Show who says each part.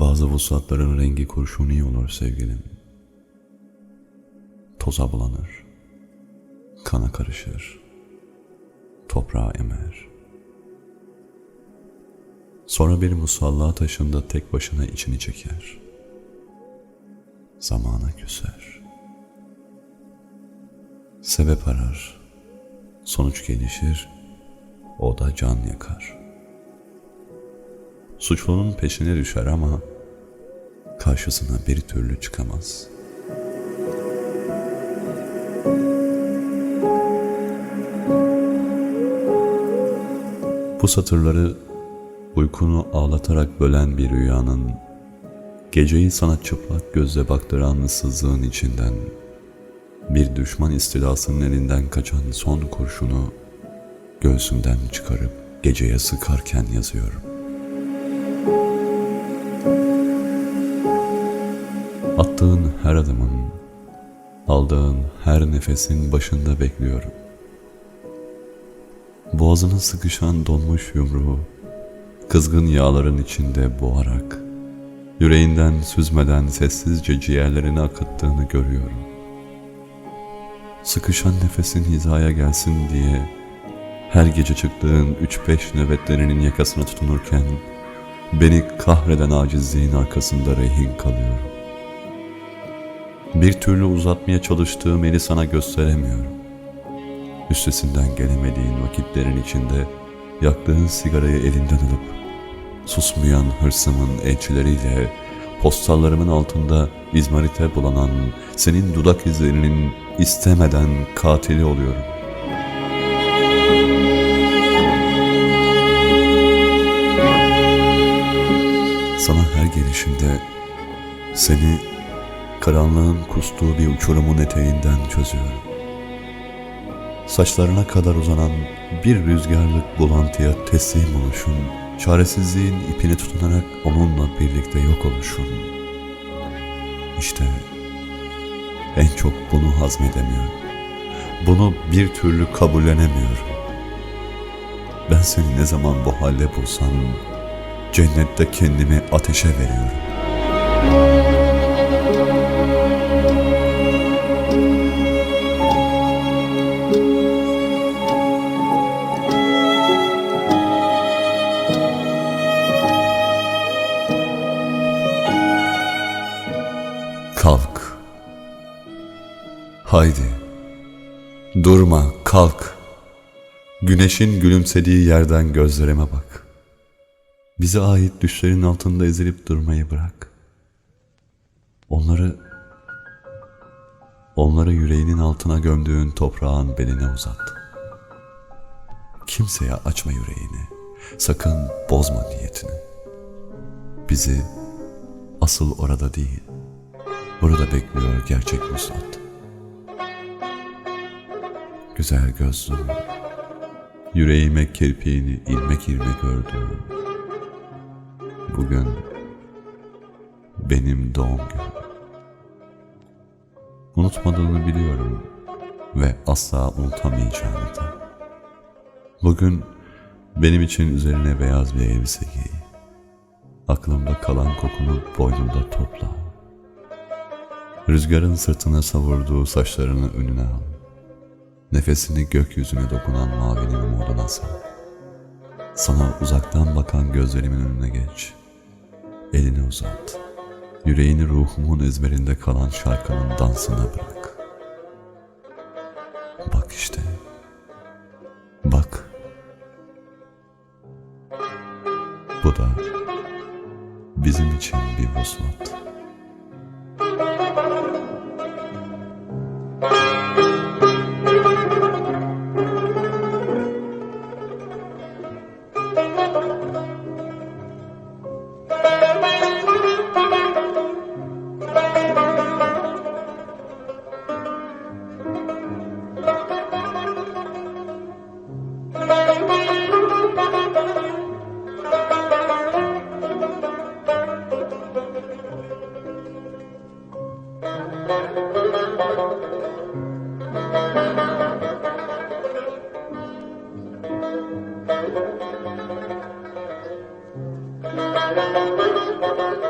Speaker 1: Bazı vuslatların rengi kurşuni olur sevgilim. Toza bulanır, kana karışır, toprağa emer. Sonra bir musalla taşında tek başına içini çeker. Zamana küser. Sebep arar, sonuç gelişir, o da can yakar. Suçlunun peşine düşer ama karşısına bir türlü çıkamaz. Bu satırları uykunu ağlatarak bölen bir rüyanın, geceyi sana çıplak gözle baktıran ıssızlığın içinden, bir düşman istilasının elinden kaçan son kurşunu göğsümden çıkarıp geceye sıkarken yazıyorum. Aldığın her nefesin başında bekliyorum. Boğazına sıkışan donmuş yumruğu, kızgın yağların içinde boğarak, yüreğinden süzmeden sessizce ciğerlerini akıttığını görüyorum. Sıkışan nefesin hizaya gelsin diye, her gece çıktığın üç beş nöbetlerinin yakasına tutunurken, beni kahreden acizliğin arkasında rehin kalıyorum. Bir türlü uzatmaya çalıştığım eli sana gösteremiyorum. Üstesinden gelemediğin vakitlerin içinde yaktığın sigarayı elinden alıp susmayan hırsımın elçileriyle postallarımın altında izmarite bulanan senin dudak izlerinin istemeden katili oluyorum. Sana her gelişimde seni karanlığın kustuğu bir uçurumun eteğinden çözüyorum. Saçlarına kadar uzanan bir rüzgarlık bulantıya teslim oluşun, çaresizliğin ipini tutunarak onunla birlikte yok oluşun. İşte en çok bunu hazmedemiyorum. Bunu bir türlü kabullenemiyorum. Ben seni ne zaman bu halde bulsam cennette kendimi ateşe veriyorum. Haydi. Durma, kalk. Güneşin gülümsediği yerden gözlerime bak. Bize ait düşlerin altında ezilip durmayı bırak. Onları onları yüreğinin altına gömdüğün toprağın beline uzat. Kimseye açma yüreğini. Sakın bozma niyetini. Bizi asıl orada değil, burada bekliyor gerçek vuslat. Güzel gözlüm, yüreğime kirpiğini ilmek ilmek ördüm. Bugün benim doğum günüm. Unutmadığını biliyorum ve asla unutamayacağını da. Bugün benim için üzerine beyaz bir elbise giy. Aklımda kalan kokunu boynunda topla. Rüzgarın sırtına savurduğu saçlarını önüne al. Nefesini gökyüzüne dokunan mavinin umuduna sal. Sana uzaktan bakan gözlerimin önüne geç. Elini uzat. Yüreğini ruhumun ezberinde kalan şarkının dansına bırak. Bak işte. Bak. Bu da bizim için bir vuslat.
Speaker 2: Thank you.